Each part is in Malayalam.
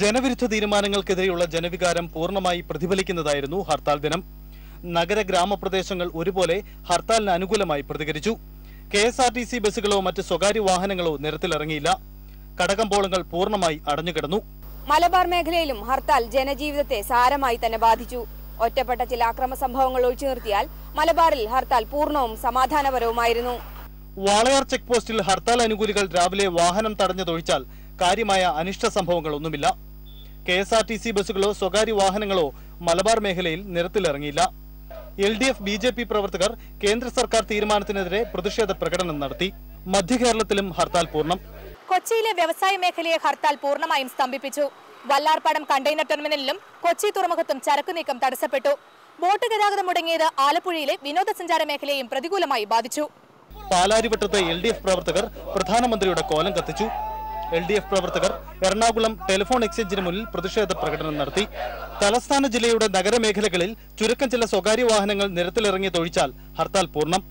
ജനവിരുദ്ധ തീരുമാനങ്ങൾക്കെതിരെയുള്ള ജനവികാരം പൂർണമായി പ്രതിഫലിക്കുന്നതായിരുന്നു ഹർത്താൽ ദിനം. നഗര ഗ്രാമപ്രദേശങ്ങൾ ഒരുപോലെ ഹർത്താലിന് അനുകൂലമായി പ്രതികരിച്ചു. K S R T C ബസ്സുകളോ മറ്റ് സ്വകാര്യ വാഹനങ്ങളോ നിരത്തിലിറങ്ങിയില്ല. കടകമ്പോളങ്ങൾ പൂർണമായി അടഞ്ഞുകിടന്നു. മലബാർ മേഖലയിലും ഹർത്താൽ ജനജീവിതത്തെ സാരമായി തന്നെ ബാധിച്ചു. ഒറ്റപ്പെട്ട ചില അക്രമ സംഭവങ്ങൾ ഒഴിച്ചു നിർത്തിയാൽ മലബാറിൽ ഹർത്താൽ പൂർണവും സമാധാനപരവുമായിരുന്നു. വാളയാർ ചെക്ക് പോസ്റ്റിൽ ഹർത്താൽ അനുകൂലികൾ രാവിലെ വാഹനം തടഞ്ഞതൊഴിച്ചാൽ കാര്യമായ അനിഷ്ട സംഭവങ്ങളൊന്നുമില്ല. K S R T C ബസ്സുകളോ സ്വകാര്യ വാഹനങ്ങളോ മലബാർ മേഖലയിൽ നിരത്തിലിറങ്ങിയില്ല. L D F B J P പ്രവർത്തകർ കേന്ദ്ര സർക്കാർ തീരുമാനത്തിനെതിരെ പ്രതിഷേധ പ്രകടനം നടത്തി. മധ്യകേരളത്തിലും ഹർത്താൽ പൂർണം. കൊച്ചിയിലെ വ്യവസായ മേഖലയെ ഹർത്താൽ പൂർണമായും സ്തംഭിപ്പിച്ചു. വല്ലാർപാടം കണ്ടെയ്നർ ടെർമിനലിലും കൊച്ചി തുറമുഖത്തും ചരക്കു നീക്കം തടസ്സപ്പെട്ടു. ബോട്ട് ഗതാഗതം മുടങ്ങിയത് ആലപ്പുഴയിലെ വിനോദസഞ്ചാര മേഖലയെയും പ്രതികൂലമായി ബാധിച്ചു. പാലാരിവട്ടത്ത് എൽ ഡി എഫ് പ്രവർത്തകർ പ്രധാനമന്ത്രിയുടെ കോലം കത്തിച്ചു. എൽ ഡി എഫ് പ്രവർത്തകർ എറണാകുളം ടെലിഫോൺ എക്സ്ചേഞ്ചിന് മുന്നിൽ പ്രതിഷേധ പ്രകടനം നടത്തി. തലസ്ഥാന ജില്ലയുടെ നഗരമേഖലകളിൽ ചുരുക്കം ചില സ്വകാര്യ വാഹനങ്ങൾ നിരത്തിലിറങ്ങി തൊഴിച്ചാൽ ഹർത്താൽ പൂർണം.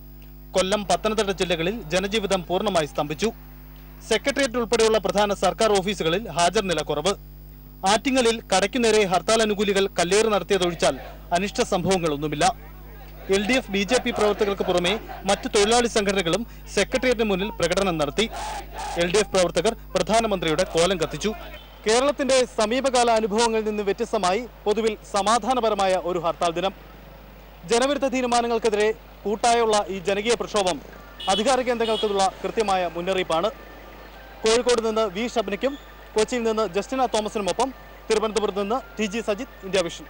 കൊല്ലം പത്തനംതിട്ട ജില്ലകളിൽ ജനജീവിതം പൂർണമായി സ്തംഭിച്ചു. സെക്രട്ടേറിയറ്റ് ഉൾപ്പെടെയുള്ള പ്രധാന സർക്കാർ ഓഫീസുകളിൽ ഹാജർ നില കുറവ്. ആറ്റിങ്ങലിൽ കടയ്ക്കുനേരെ ഹർത്താൽ അനുകൂലികൾ കല്ലേറ് നടത്തിയതൊഴിച്ചാൽ അനിഷ്ട സംഭവങ്ങളൊന്നുമില്ല. L D F B J P പ്രവർത്തകർക്ക് പുറമെ മറ്റ് തൊഴിലാളി സംഘടനകളും സെക്രട്ടേറിയറ്റിന് മുന്നിൽ പ്രകടനം നടത്തി. എൽ ഡി എഫ് പ്രവർത്തകർ പ്രധാനമന്ത്രിയുടെ കോലം കത്തിച്ചു. കേരളത്തിന്റെ സമീപകാല അനുഭവങ്ങളിൽ നിന്ന് വ്യത്യസ്തമായി പൊതുവിൽ സമാധാനപരമായ ഒരു ഹർത്താൽ ദിനം. ജനവിരുദ്ധ തീരുമാനങ്ങൾക്കെതിരെ കൂട്ടായുള്ള ഈ ജനകീയ പ്രക്ഷോഭം അധികാര കേന്ദ്രങ്ങൾക്കുള്ള കൃത്യമായ മുന്നറിയിപ്പാണ്. കോഴിക്കോട് നിന്ന് വി ഷബ്നയ്ക്കും കൊച്ചിയിൽ നിന്ന് ജസ്റ്റിന തോമസിനുമൊപ്പം തിരുവനന്തപുരത്ത് നിന്ന് T G Sajith India vision.